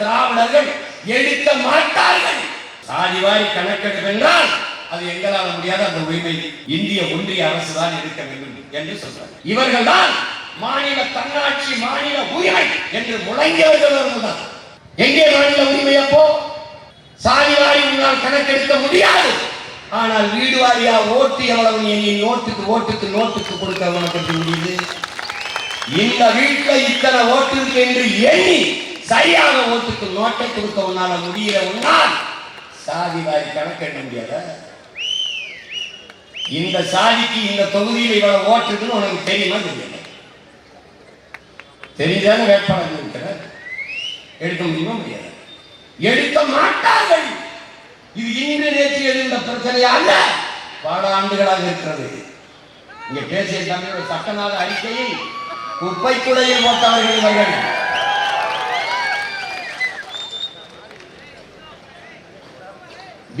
திராவிடர்கள் எடுக்க மாட்டார்கள். சாதிவாரி கணக்கெடுப்பு என்றால் அது எங்களால் முடியாத அந்த உரிமை இந்திய ஒன்றிய அரசு தான் இருக்க வேண்டும் என்று சொல்றாங்க. இவர்கள் தான் மாநில தன்னாட்சி மாநில உரிமை என்று முழங்கியவர்கள் அவர்கள்தான் எங்கே மாநில உரிமை அப்போ? சாதி வாரி உன்னால் கணக்கெடுக்க முடியாது. ஆனால் வீடு வாரியா ஓட்டு எவ்வளவு நீ நோட்டுக்கு ஓட்டுக்கு நோட்டுக்கு கொடுக்க உனக்கு முடியுது? இந்த வீட்டில் இத்தனை ஓட்டு இருக்கு என்று எண்ணி சரியாக ஓட்டுக்கு நோட்டை கொடுக்க உன்னால முடியல உன்னால். சாதி வாரி கணக்கெடுக்க முடியாத? இந்த சாதிக்கு இந்த தொகுதியில் இவ்வளவு ஓட்டுக்குன்னு உனக்கு தெரியுமா தெரியல தெரிஞ்சாலும் வேட்பாளர் இருக்கிற எடுக்க முடியுமா முடியாது? எடுக்க மாட்டார்கள். இது இன்று நேற்று எழுந்த பிரச்சனை அல்ல. பல ஆண்டுகளாக இருக்கிறது. இங்க பேசிய தமிழோட சட்டநாத அறிக்கையை குப்பை குடையில் போட்டவர்கள் இவர்கள்.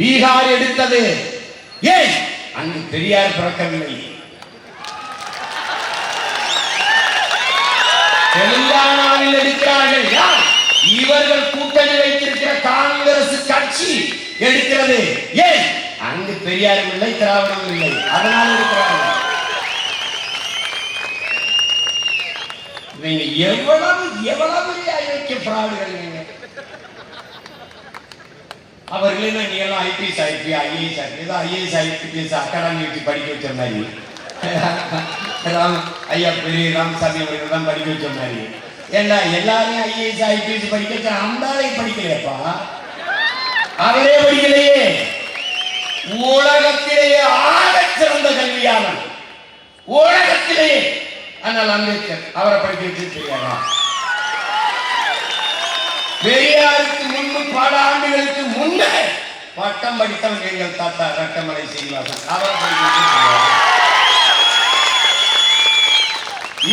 பீகார் எடுத்தது. ஏன் அங்கு பெரியார் பிறக்கவில்லை. தெலுங்கானாவில் எடுக்கிறார்கள். யார்? இவர்கள் கூட்டணி வைத்திருக்கிற காங்கிரஸ் கட்சி எடுக்கிறது. ஏன் அங்கு பெரியாரும் இல்லை திராவிடம் இல்லை. அதனால் இருக்கிறார்கள் நீங்க எவ்வளவு எவ்வளவு ஐக்கிய பிராடுகள் அவர்களே நீ எல்லாம் ஐபிஎஸ் ஐபி ஐஏஎஸ் ஐபி ஏதோ ஐஏஎஸ் ஐபிஎஸ் அகாடமி வச்சு படிக்க வச்ச மாதிரி. ராம் ஐயா பெரிய ராமசாமி அவர்கள் தான் படிக்க வச்ச மாதிரி. ஏன்னா எல்லாரையும் ஐஏஎஸ் ஐபிஎஸ் படிக்க வச்ச அந்தாலே படிக்கலையப்பா? அவரே படிக்கலையே. உலகத்திலேயே ஆக சிறந்த கல்வியாளன். உலகத்திலேயே. ஆனால் அம்பேத்கர் அவரை படிக்க வச்சு தெரியாதா? பெரியாருக்கு முன்பு பல ஆண்டுகளுக்கு முன்னே பட்டம் படித்தவன் எங்கள் தாத்தா ரட்டமலை சீனிவாசன்.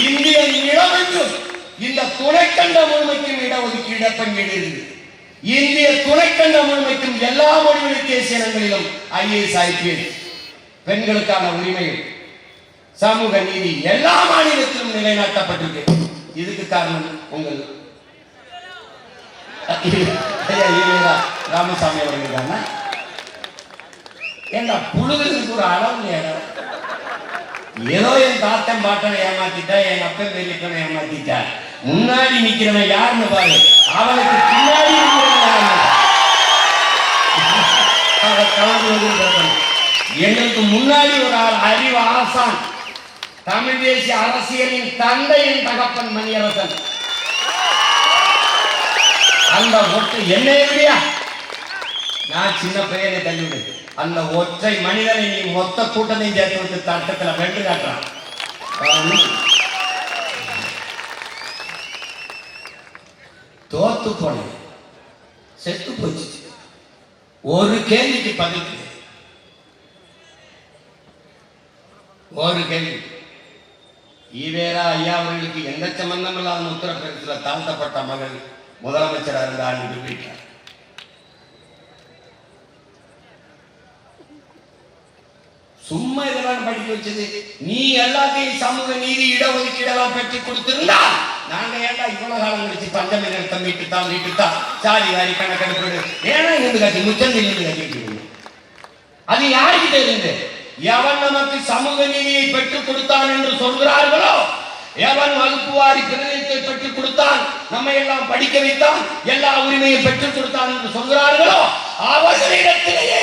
இந்திய நிலவெங்கும் இந்த துணைக்கண்ட முழுமைக்கும் இடஒதுக்கீடு இடப்பங்கீடு இருக்கு இந்திய துணைக்கண்ட முழுமைக்கும் எல்லா மொழிவழி தேசிய இனங்களிலும் ஐஏஎஸ் ஐபிஎஸ் பெண்களுக்கான உரிமை சமூக நீதி எல்லா மாநிலத்திலும் நிலைநாட்டப்பட்டிருக்கு. இதுக்கு காரணம் உங்கள் ஐயா ஈவேரா ராமசாமி அவர்கள் தானே ஏண்டா புழுகிறதுக்கு ஒரு அளவு நேரம்? ஏதோ என் தாத்தன் பாட்டனை ஏமாத்திட்டா என் அப்பன் பெரியப்பனை ஏமாத்திட்டா. முன்னாடி நிக்கிறவன் யாருன்னு பாரு. அவனுக்கு பின்னாடி எங்களுக்கு முன்னாடி ஒரு ஆள் அறிவு ஆசான். தமிழ் தேசிய அரசியலின் தந்தையின் தகப்பன் மணியரசன். அந்த ஒற்றை என்ன இல்லையா நான் சின்ன பையனை தள்ளிவிடு. அந்த ஒற்றை மனிதனை நீ மொத்த கூட்டத்தையும் சேர்த்து விட்டு தட்டத்துல வென்று காட்டுறான். தோத்து போன. செத்து போச்சு. ஒரு கேள்விக்கு பதில் ஒரு கேள்வி. ஈவேரா ஐயா அவர்களுக்கு எந்த சம்பந்தம் இல்லாத உத்தரப்பிரதேசத்தில் தாழ்த்தப்பட்ட மகள்? முதலமைச்சராக இருந்தார் நிரூபித்தார் சும்மா இதெல்லாம் படிக்க வச்சது நீ எல்லாத்தையும் சமூக நீதி இடஒதுக்கீடெல்லாம் பெற்று கொடுத்திருந்தா நாங்க ஏன்டா இவ்வளவு காலம் கழிச்சு பஞ்சமி நிறுத்தம் மீட்டுத்தான் தான் சாதி வாரி கணக்கெடுப்பு ஏன்னா இருந்து கட்டி முச்சந்தில் இருந்து கட்டிட்டு அது யாருக்கிட்ட இருந்து? எவன் நமக்கு சமூக நீதியை பெற்றுக் கொடுத்தான் என்று சொல்கிறார்களோ எவன் வகுப்பு வாரி பிரதிநிதித்தை பெற்றுக் கொடுத்தான் நம்மை எல்லாம் படிக்க வைத்தான்? எல்லா உரிமையும் பெற்றுக் கொடுத்தான் என்று சொல்கிறார்களோ? அவர்களிடத்திலேயே.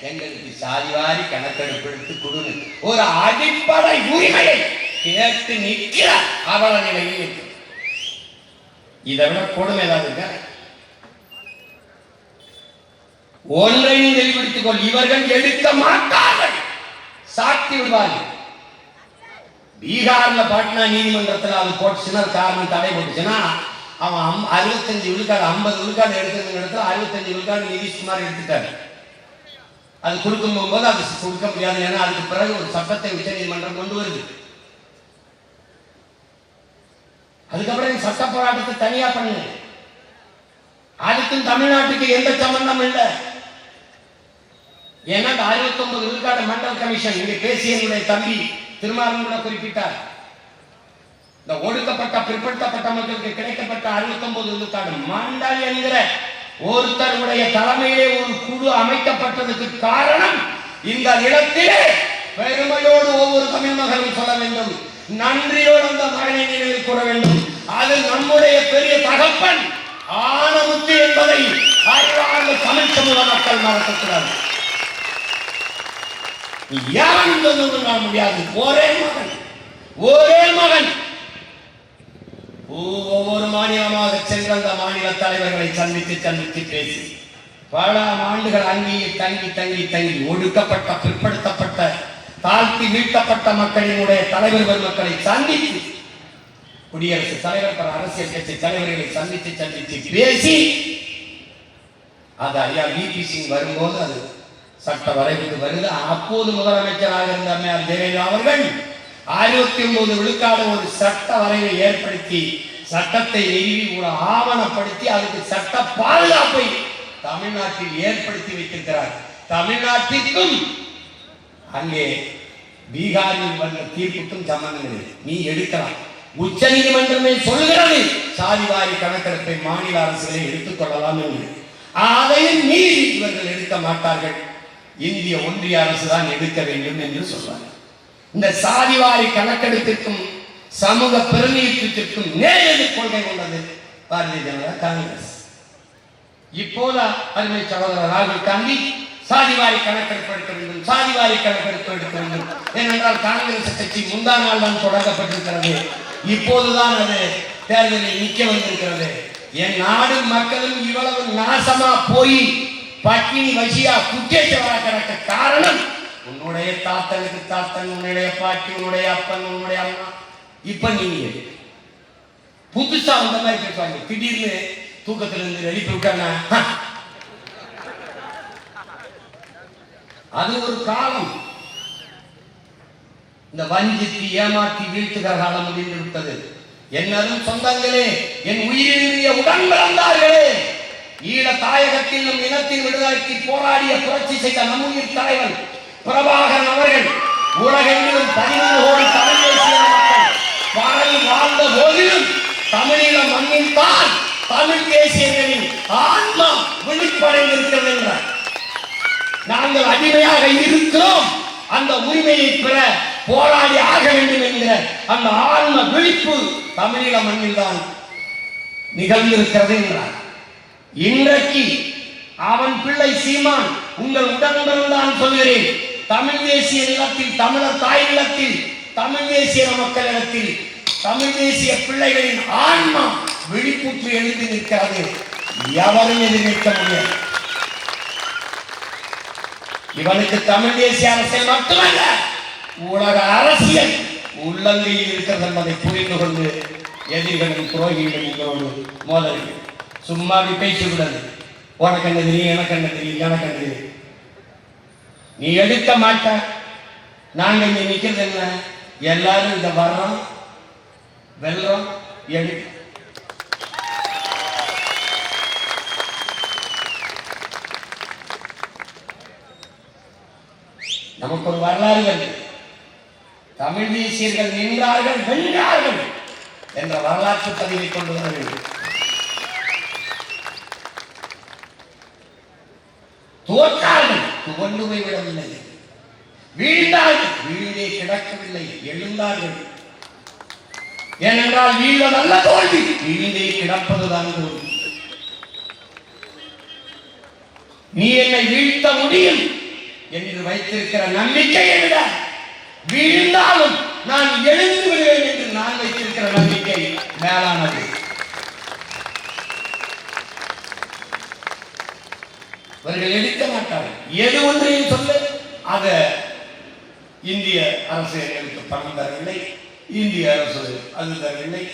எங்களுக்கு சாதி வாரி கணக்கெடுப்பு எடுத்து கொடுங்க ஒரு அடிப்படை உரிமையை கேட்டு நிற்கிற அவல நிலையில் இருக்கு இதை விட கொடுமை ஏதாவது இருக்க? ஒன்றையும் தெளிவுபடுத்திக் கொள். இவர்கள் எடுக்க மாட்டார்கள். சாத்தி விடுவார்கள் பீகார்ல பாட்னா நீதிமன்றத்தில் அது போட்டுச்சுன்னா காரணம் தடை போட்டுச்சுன்னா அவன் அம்- அறுபத்தஞ்சு விழுக்காடு ஐம்பது விழுக்காடு எடுக்கிற இடத்துல அறுபத்தஞ்சு விழுக்காடு நிதிஷ்குமார் எடுத்துட்டாரு. அது கொடுக்கும் போது அது கொடுக்க முடியாது ஏன்னா அதுக்கு பிறகு ஒரு சட்டத்தை உச்ச நீதிமன்றம் கொண்டு வருது. அதுக்கப்புறம் சட்ட போராட்டத்தை தனியா பண்ணுங்க அதுக்கும் தமிழ்நாட்டுக்கு எந்த சம்பந்தம் இல்லை. ஏன்னா அந்த அறுபத்தி ஒன்பது விழுக்காடு மண்டல் கமிஷன் இங்க பேசிய என்னுடைய தம்பி திருமாவளவன் கூட குறிப்பிட்டார். இந்த ஒடுக்கப்பட்ட பிற்படுத்தப்பட்ட மக்களுக்கு கிடைக்கப்பட்ட அறுபத்தொன்பது விழுக்காடு மண்டல் என்கிற ஒருத்தருடைய தலைமையிலே ஒரு குழு அமைக்கப்பட்டதுக்கு காரணம் இந்த நிலத்திலே பெருமையோடு ஒவ்வொரு தமிழ் மகனும் சொல்ல வேண்டும். நன்றியோடு அந்த மகனை நினைவில் கூற வேண்டும். அது நம்முடைய பெரிய தகப்பன் ஆனமுத்து என்பதை அறிவார்ந்த தமிழ் சமூக மக்கள் மறக்கக்கூடாது. யாரும் முடியாது. ஒரே மகன். ஒரே மகன். ஒவ்வொரு மாநிலமாக சென்று அந்த மாநில தலைவர்களை சந்தித்து சந்தித்து பேசி பல ஆண்டுகள் அங்கேயே தங்கி தங்கி தங்கி ஒடுக்கப்பட்ட பிற்படுத்தப்பட்ட தாழ்த்தி மீட்கப்பட்ட மக்களினுடைய தலைவர் பெருமக்களை சந்தித்து குடியரசு தலைவர் பல அரசியல் கட்சி தலைவர்களை சந்தித்து சந்தித்து பேசி அது ஐயா விபி சிங் வரும்போது அது சட்ட வரைவுக்கு வருது அப்போது முதலமைச்சராக இருந்த அம்மையார் ஜெயலலிதா அவர்கள் ஆயிரத்தி ஒன்பது விழுக்காடு ஒரு சட்ட வரைவை ஏற்படுத்தி சட்டத்தை நிறுவி ஒரு ஆவணப்படுத்தி அதுக்கு சட்ட பாதுகாப்பை தமிழ்நாட்டில் ஏற்படுத்தி வைத்திருக்கிறார். தமிழ்நாட்டிற்கும் அங்கே பீகாரில் வந்த தீர்ப்புக்கும் சம்பந்தம் இல்லை. நீ எடுக்கலாம். உச்ச நீதிமன்றமே சொல்கிறது சாதிவாரி கணக்கெடுப்பை மாநில அரசுகளை எடுத்துக் கொள்ளலாம் என்று. அதையும் மீறி இவர்கள் எடுக்க மாட்டார்கள். இந்திய ஒன்றிய அரசு தான் எடுக்க வேண்டும் என்று சொல்வார். இந்த சாதிவாரி கணக்கெடுப்பிற்கும் சமூக பிரதிநிதித்துவத்திற்கும் நேரெதிர் கொள்கை கொண்டது பாரதிய ஜனதா காங்கிரஸ். இப்போது அருமை சகோதரர் ராகுல் காந்தி சாதிவாரி கணக்கெடுப்பு எடுக்க வேண்டும் சாதிவாரி கணக்கெடுப்பு எடுக்க வேண்டும். ஏனென்றால் காங்கிரஸ் கட்சி முந்தா நாள் தான் தொடங்கப்பட்டிருக்கிறது. இப்போதுதான் அது தேர்தலில் நிற்க வந்திருக்கிறது. என் நாடு மக்களும் இவ்வளவு நாசமா போய் பட்டினி வசியா குற்றேச்சவரா காரணம் உன்னுடைய தாத்தனுக்கு தாத்தன் உன்னுடைய பாட்டி உன்னுடைய அப்பன் உன்னுடைய அம்மா. இப்ப நீங்க புதுசா வந்த மாதிரி கேட்பாங்க திடீர்னு தூக்கத்துல இருந்து எழுப்பி விட்டாங்க அது ஒரு காலம். இந்த வஞ்சித்து ஏமாற்றி வீழ்த்துகிற காலம் முடிந்து விட்டது. என்னதும் சொந்தங்களே என் உயிரினுடைய உடன் பிறந்தார்களே. ஈழ தாயகத்தில் நம் இனத்தின் விடுதலைக்கு போராடிய புரட்சி செய்த நம் தலைவன் பிரபாகரன் அவர்கள் உலகெங்கிலும் பதிமூணு கோடி தமிழ் தேசிய மக்கள் பாடல் வாழ்ந்த போதிலும் தமிழீழ மண்ணில் தான் தமிழ் தேசியங்களின் ஆன்மா விழிப்படைந்திருக்கிறது என்றார். நாங்கள் அடிமையாக இருக்கிறோம். அந்த உரிமையை பெற போராடி ஆக வேண்டும் என்கிற அந்த ஆன்ம விழிப்பு தமிழீழ மண்ணில் தான் நிகழ்ந்திருக்கிறது என்றார். இன்றைக்கு அவன் பிள்ளை சீமான் உங்கள் உடன்பிறந்தான் சொல்கிறேன். தமிழ் தேசிய நிலத்தில் தமிழர் தாய் நிலத்தில் தமிழ் தேசிய மக்களிடத்தில் தமிழ் தேசிய பிள்ளைகளின் ஆன்மா விழிப்புற்று எழுந்து நிற்கிறது. எவரும் எதிர்நிற்க முடியாது. இவனுக்கு தமிழ் தேசிய அரசியல் மட்டுமல்ல உலக அரசியல் உள்ளங்கையில் இருக்கிறது என்பதை புரிந்து கொண்டு எதிரிகளும் துரோகிகளும் உங்களோடு மோதல் சும்மா அப்படி பேசிவிடாது உனக்கு என்ன தெரியும் எனக்கு என்ன தெரியும் எனக்கு என்ன தெரியும். நீ எடுக்க மாட்ட. நாங்க இங்க நிக்கிறது என்ன? எல்லாரும் இந்த வர்றோம் வெல்றோம் எடுக்க. நமக்கு ஒரு வரலாறு வருது. தமிழ் தேசியர்கள் நின்றார்கள் வென்றார்கள் என்ற வரலாற்று பதிவை கொண்டு வர வேண்டும். தோற்றார்கள் துவண்டு போய் விடவில்லை. வீழ்ந்தார்கள் வீழ்ந்தே கிடக்கவில்லை. எழுந்தார்கள். ஏனென்றால் வீழ்வதல்ல தோல்வி. வீழ்ந்தே கிடப்பதுதான் தோல்வி. நீ என்னை வீழ்த்த முடியும் என்று வைத்திருக்கிற நம்பிக்கையை விட வீழ்ந்தாலும் நான் எழுந்து விடுவேன் என்று நான் வைத்திருக்கிற நம்பிக்கை மேலானது. இவர்கள் எடுக்க மாட்டார்கள். எது ஒன்றையும் சொல்ல. அத இந்திய அரசு எங்களுக்கு பணம் தரவில்லை. இந்திய அரசு அது தரவில்லை.